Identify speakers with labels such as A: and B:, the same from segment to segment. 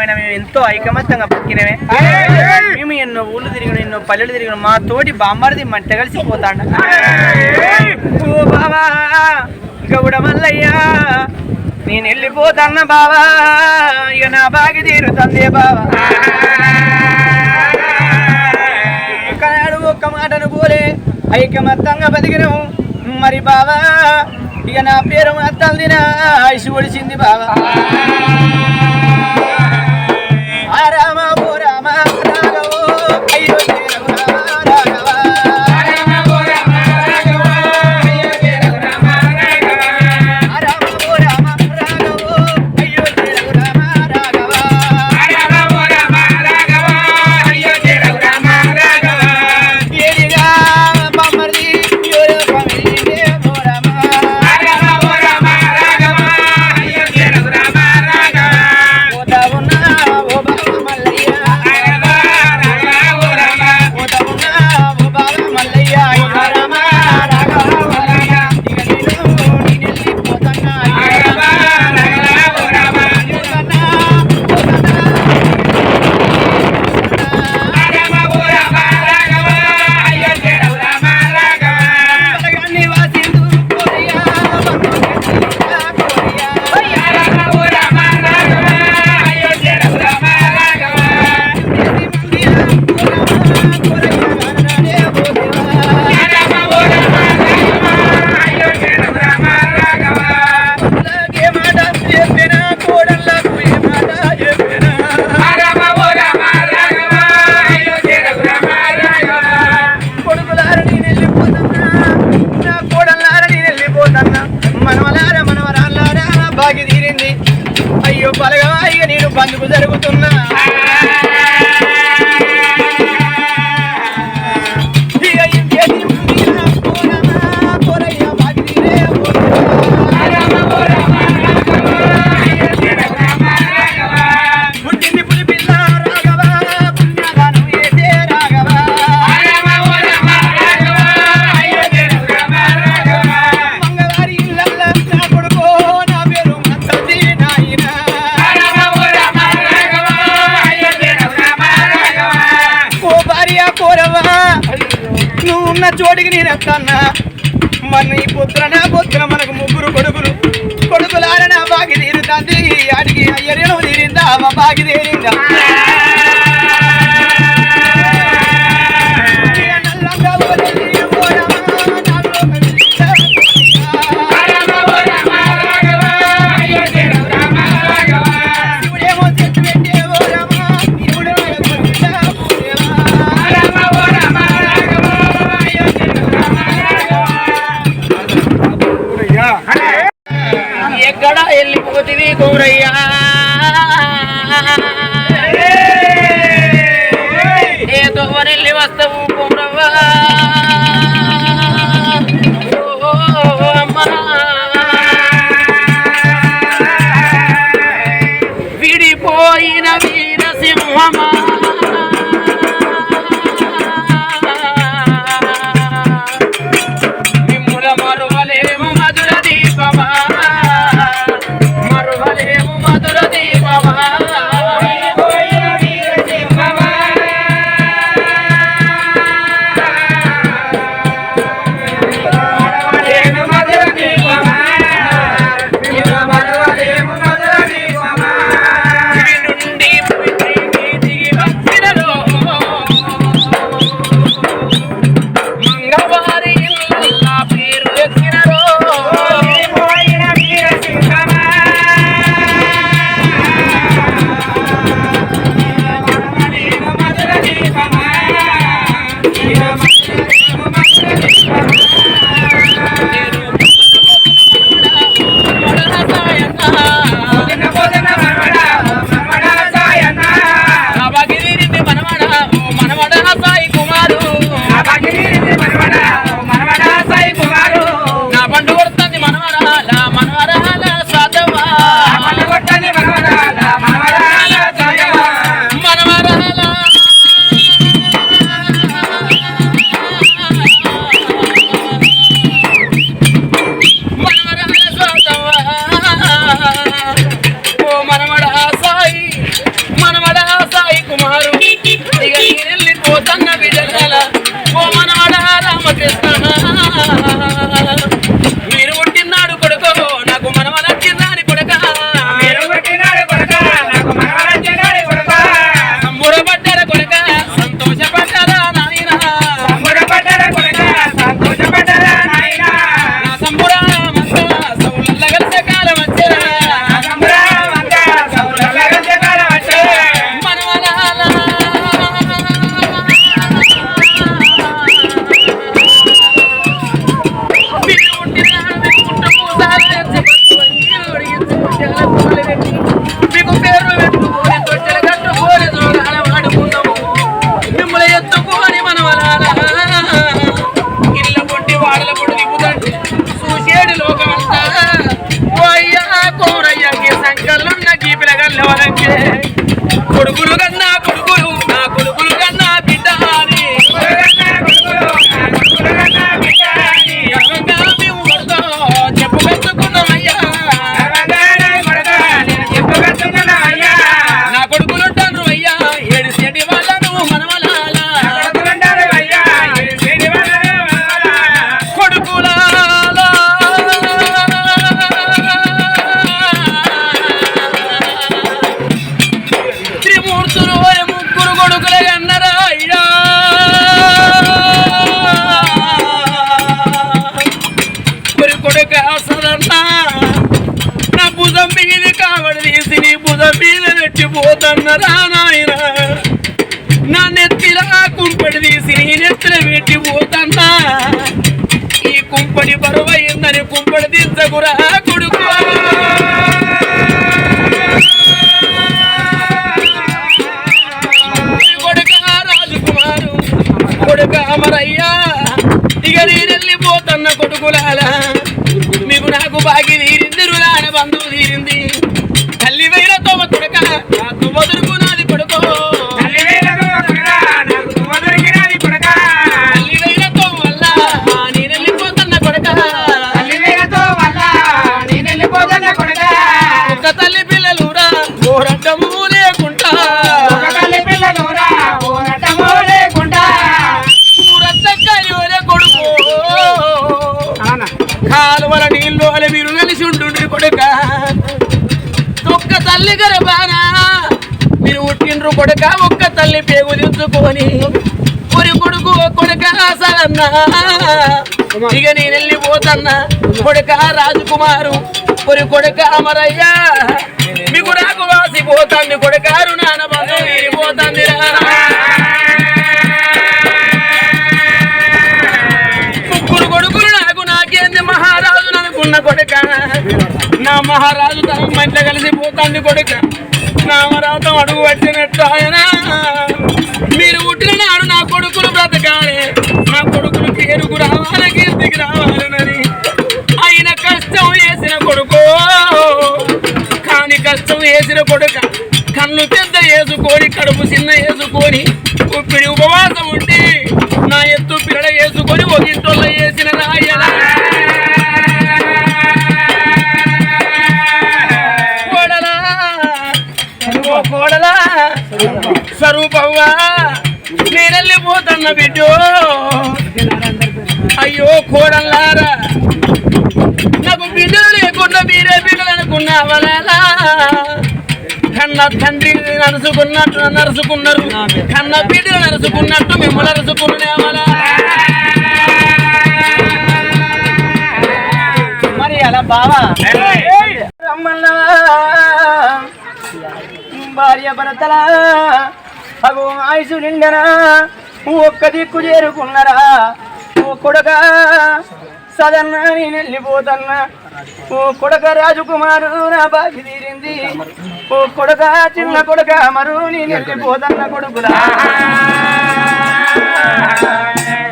A: మేము ఎంతో ఐకమత్యంగా బతికినవే మేము ఎన్నో ఊళ్ళు తిరిగిన ఎన్నో పల్లెలు తిరిగిన. మా తోటి బామ్మరిది మంట కలిసిపోతాడు. ఓ బావా గౌడ మల్లయ్యా నేను వెళ్ళిపోతాన్న బావా ఇక నా బాగి తీరుతందే బావా. ఒక్కనాడు ఒక్క మాటను పోలే ఐకమత్తంగా బతికినాము మరి బావా ఇక నా పేరు అత్తలు తిన ఐసు ఒడిచింది బావా. ఆ రామ చోటికి నేను ఎత్తన్నా మన ఈ పుత్ర నా పుత్ర మనకు ముగ్గురు కొడుకులు. కొడుకులార నా బాగి తీరుతుంది. ఆడికి అయ్యరేణు తీరిందా? అమ్మ బాగి తీరిందా? ఎక్కడ వెళ్ళిపోతివి గౌరయ్యా. ఏ దోవరెళ్ళి వస్తావు గౌరవ్వా? ఓ మనమడ సాయి మనమడ సాయి
B: కుమారు. ఇక నీరెళ్ళిపోతన్న బిడ్డలా నెత్తిన పెట్టిపోతన్నా ఈ కుంపడి బరువైందని కుంపడి దించకురా కొడుకు. కొడుక రాజకుమారు కొడుక అమరయ్యా. ఇక నేనెళ్ళిపోతన్న కొడుకులాల మీకు నాకు బాగి తీరింది రులాన బంధువు తీరింది. ఒక్క తల్లి పేగు దించుకొని కొరి కొడుకు కొడుక సరన్న ఇక నేను వెళ్ళిపోతన్నా కొడుక రాజకుమారు కొరి కొడుక అమరయ్యా. మీకు నాకు వాసిపోతాంది కొడుకారు నాన్న బంధు వీరిపోతాంది ముగ్గురు కొడుకులు నాకు నాకేంది మహారాజు అనుకున్న కొడుక. నా మహారాజు తన మంట కలిసిపోతాంది కొడుక. నామరాతం అడుగు వచ్చినట్టు ఆయన. మీరు పుట్టిన నాడు నా కొడుకులు బ్రతకాలి. నా కొడుకులు పేరుకు రావాలి కీర్తికి రావాలనని. ఆయన కష్టం వేసిన కొడుకు. కాని కష్టం వేసిన కొడుక కళ్ళు పెద్ద వేసుకొని కడుపు చిన్న వేసుకొని ఉప్పిడి ఉపవాసం ఉండి నా ఎత్తు పిల్లడ వేసుకొని ఒక ఇంట్లో నేనెళ్ళిపోతున్న బిడ్డో అయ్యో కోడల్లారా. నాకు బిడ్డలు లేకుండా మీరే బిడ్డలు అనుకున్నావలా కన్న తండ్రి నరుసుకున్నట్టు నరుసుకున్నారు. కన్న బిడ్డలు నరుసుకున్నట్టు మిమ్మల్ని నరుసుకున్నావలా
A: మరి అలా బావా?
B: భార్య భరతల అగో ఆయుసు నిండనా? ఒక్క దిక్కు చేరుకున్నరా? ఓ కొడక సదన్న నేను వెళ్ళిపోతన్నా ఓ కొడక రాజకుమారు నా బాకి తీరింది. ఓ కొడక చిన్న కొడక మరు నేను వెళ్ళిపోతన్న కొడుకులా.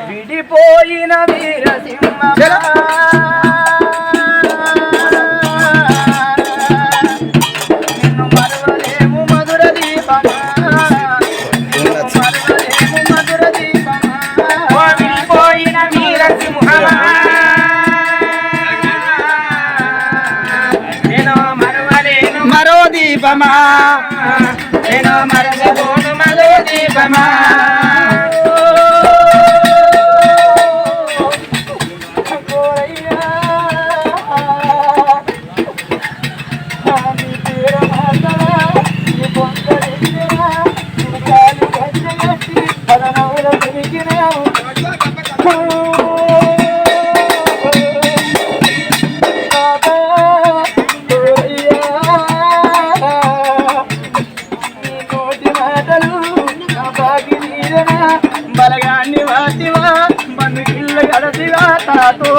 B: విడిపోయిన వీరసింహ దీపమా?
A: నేను మరగబోను
B: మధు దీపమా?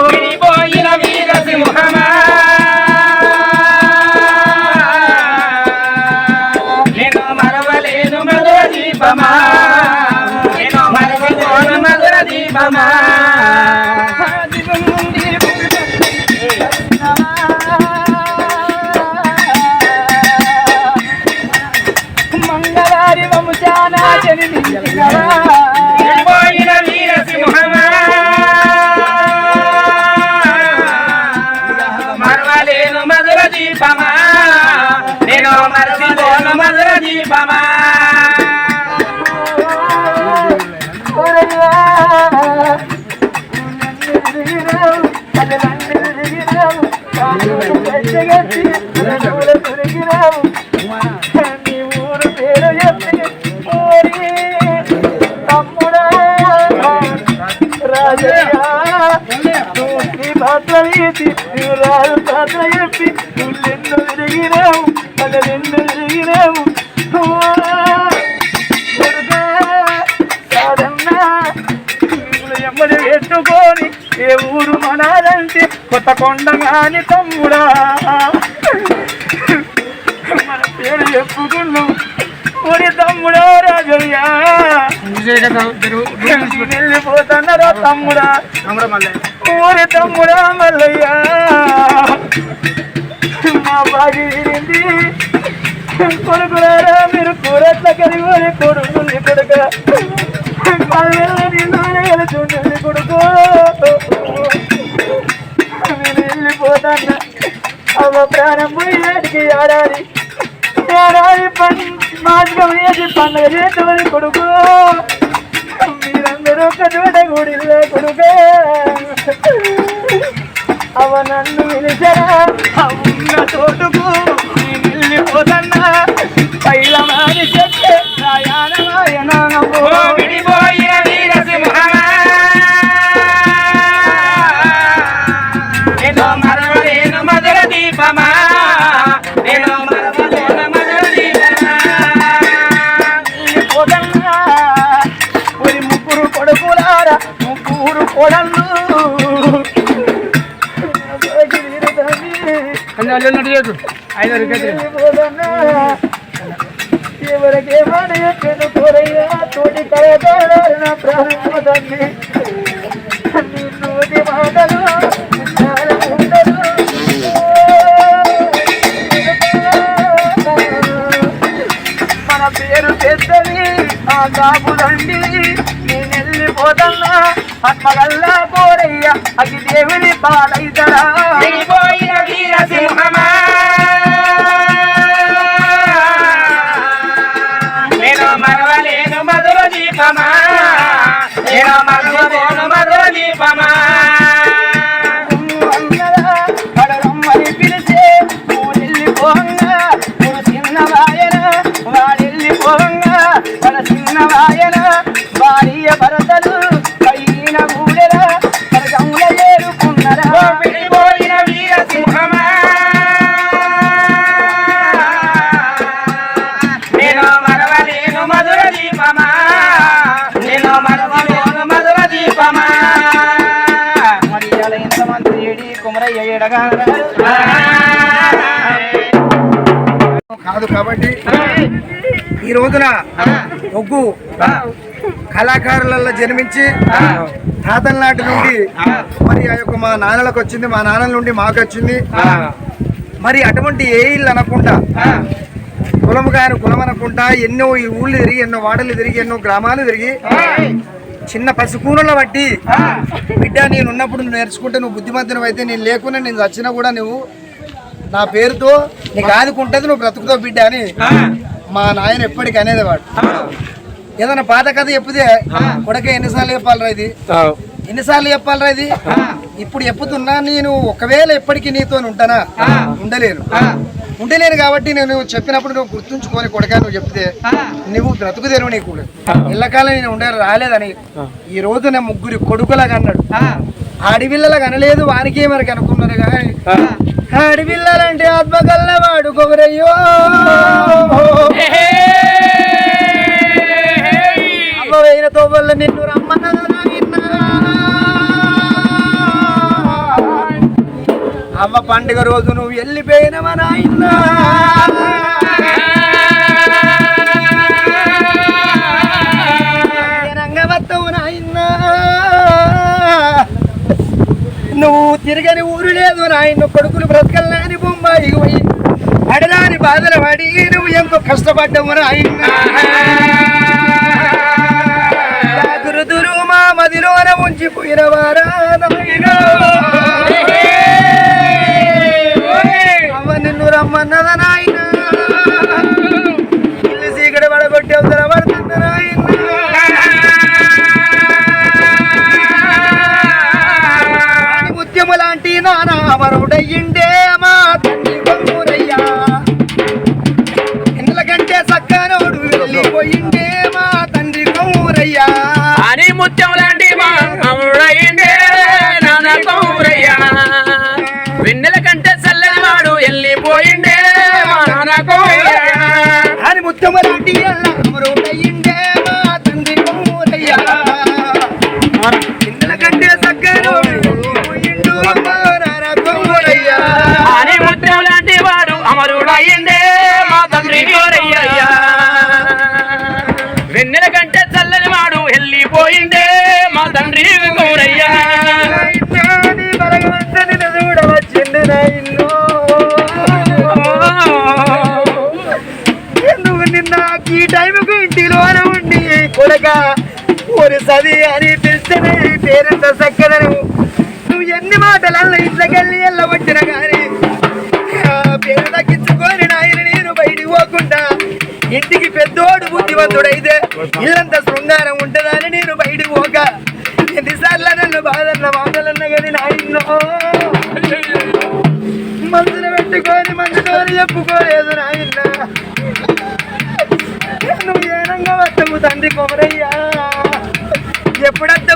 A: তুমি Bama. ఏ ఊరు మనాలంటే కొత్త కొండ గాని తమ్ముడా? మన పేరు చెప్పుకున్నాం. ఒరి తమ్ముడా రాజయ్యా. వెళ్ళిపోతున్నారా తమ్ముడా. ఊరి తమ్ముడా మల్లయ్యా. మా బాగింది తీరింది కొడుకులారా మీరు కూరట్ల కలిగి కొడుకుల్ని కొడుక చూడండి కొడుకు నేను వెళ్ళిపోతాను అవ ప్రాణం పోయేటికి ఆడాలి ఏడాది పని మాటకం వేసి పండుగ చేతులని కొడుకు మీరందరూ ఒక చోట గుడిలో కొడుకు అవ నన్ను పిలిచరా చోటుకు నేను వెళ్ళిపోతన్నా పైలమ ముగ్గురు కొడళ్ళు ఎవరికేమని చెప్పిన కోరయ్యా? తోటి కళాకారు నా ప్రారంభ తల్లి నీ నోటి మాటలు మన పేరు పెద్దది ఆ కాపులండి నేను వెళ్ళిపోతన్నా అమ్మగల్లా కోరయ్య అగి దేవుని పాలైతరా.
C: కాదు కాబట్టి ఈ రోజున ఒగ్గు కళాకారులలో జన్మించి తాతల నాటి నుండి మరి ఆ యొక్క మా నాన్నలకు వచ్చింది మా నాన్నల నుండి మాకు వచ్చింది. మరి అటువంటి ఏ ఇల్లు అనకుండా కులము కాని కులం అనకుండా ఎన్నో ఈ ఊళ్ళు తిరిగి ఎన్నో వాడలు తిరిగి ఎన్నో గ్రామాలు తిరిగి చిన్న పసికూనల బట్టి బిడ్డ నేను ఉన్నప్పుడు నువ్వు నేర్చుకుంటే నువ్వు బుద్ధిమంతుని అయితే నేను లేకుండా నేను వచ్చినా కూడా నువ్వు నా పేరుతో నీకు ఆదుకుంటది నువ్వు బ్రతుకుతావు బిడ్డ అని మా నాయన ఎప్పటికీ అనేది వాడు. ఏదైనా పాత కథ చెప్తే కొడక ఎన్నిసార్లు చెప్పాలరా ఇది? ఎన్నిసార్లు చెప్పాలరా ఇది? ఇప్పుడు చెప్పుతున్నా నేను ఒకవేళ ఎప్పటికీ నీతో ఉంటానా? ఉండలేను. ఉండలేను కాబట్టి నేను చెప్పినప్పుడు నువ్వు గుర్తుంచుకొని కొడక నువ్వు చెప్తే. నువ్వు బ్రతుకు తెరువు నీకు ఇళ్ళకాలం నేను ఉండే రాలేదని. ఈ రోజు నా ముగ్గురి కొడుకులాగా అన్నాడు. ఆడిపిల్లలకు అనలేదు వానికి మరి అనుకున్నారు కానీ ఆడిపిల్లలంటే ఆత్మకల్ల వాడు పండుగ రోజు నువ్వు వెళ్ళిపోయినవా నాయనా రంగవత్తవు నువ్వు తిరగని ఊరు లేదు నాయన కొడుకులు బ్రతకలేని బొమ్మాయి పోయి అడరాని బాధలు పడి నువ్వు ఎంతో కష్టపడ్డవు నాయన గురుదురు మా మదిలోన ఉంచిపోయిన వారా నాయనా. నానామరుడయ్యిండే మా తండ్రి కొమ్మురయ్యా ఎన్నెల కంటే సక్కనోడు వెళ్ళిపోయిండే మా తండ్రి కొమ్మురయ్యా
B: అని ముత్యం లాంటి మా అమ్ముడయిండే నాన్న కౌరయ్య వెన్నెల కంటే చల్లని వాడు వెళ్ళిపోయిండే మా నాన్న
C: అని ముత్యము లాంటి అమరుడయ్యిండే కొడక. ஒரு సది అని పిలిస్తేనే పేరెంత చక్కదను. నువ్వు ఎన్ని మాటలల్ల ఇంట్లోకెళ్ళి వెళ్ళబట్టిన కానీ ఆ పేరు తగ్గించుకొని నాయన నేను బయటికి పోకుండా ఇంటికి పెద్దోడు బుద్ధివంతుడైతే ఇల్లంతా శృంగారం ఉంటుందని నేను బయటికి పోక ఎన్నిసార్లు నన్ను బాధన్న మాటలన్న కానీ నాయన్నో మనసును పెట్టుకొని మనసుతో చెప్పుకోలేదు నాయన కొమరయ్యా. ఎప్పుడత్తవు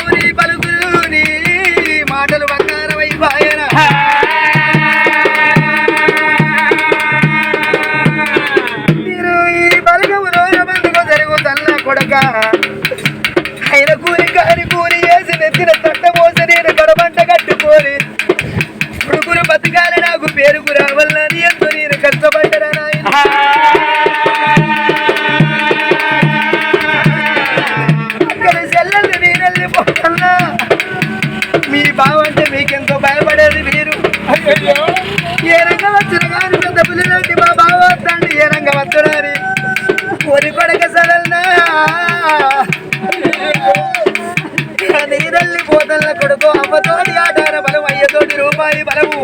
C: తల్లి పోతల్ల కొడుకు అమ్మతోటి ఆధార బలం అయ్యతోటి రూపాయి బలము.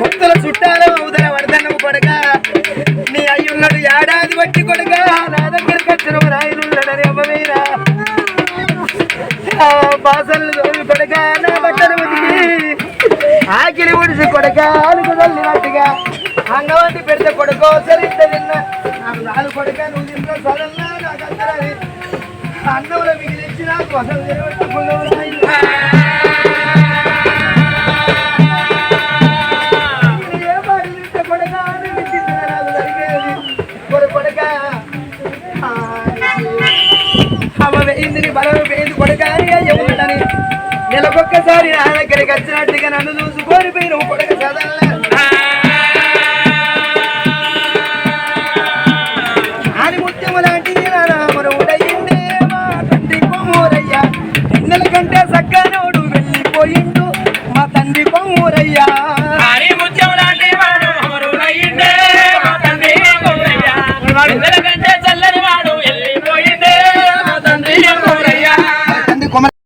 C: భక్తుల చుట్టాల ఉదర వర్ధనము కొడక నీ అయ్యున్నడు ఏడాది బట్టి కొడక నా దగ్గరికి వచ్చిన రాయనున్నాడని అమ్మవేరా బాసలు తోమి కొడక నా బట్టలు ఉతికి ఆకిలి ఉడిసి కొడక అలుగు తల్లినట్టుగా అంగవంటి పెడితే కొడుకో సరిగ్గా నిన్న నాకు నాలుగు కొడక నువ్వు తింటా సడల్లా నాకు అందరది అన్నంలో మిగిలించి నాకు అసలు నెలకొక్కసారి నా దగ్గరికి వచ్చినట్టుగా నన్ను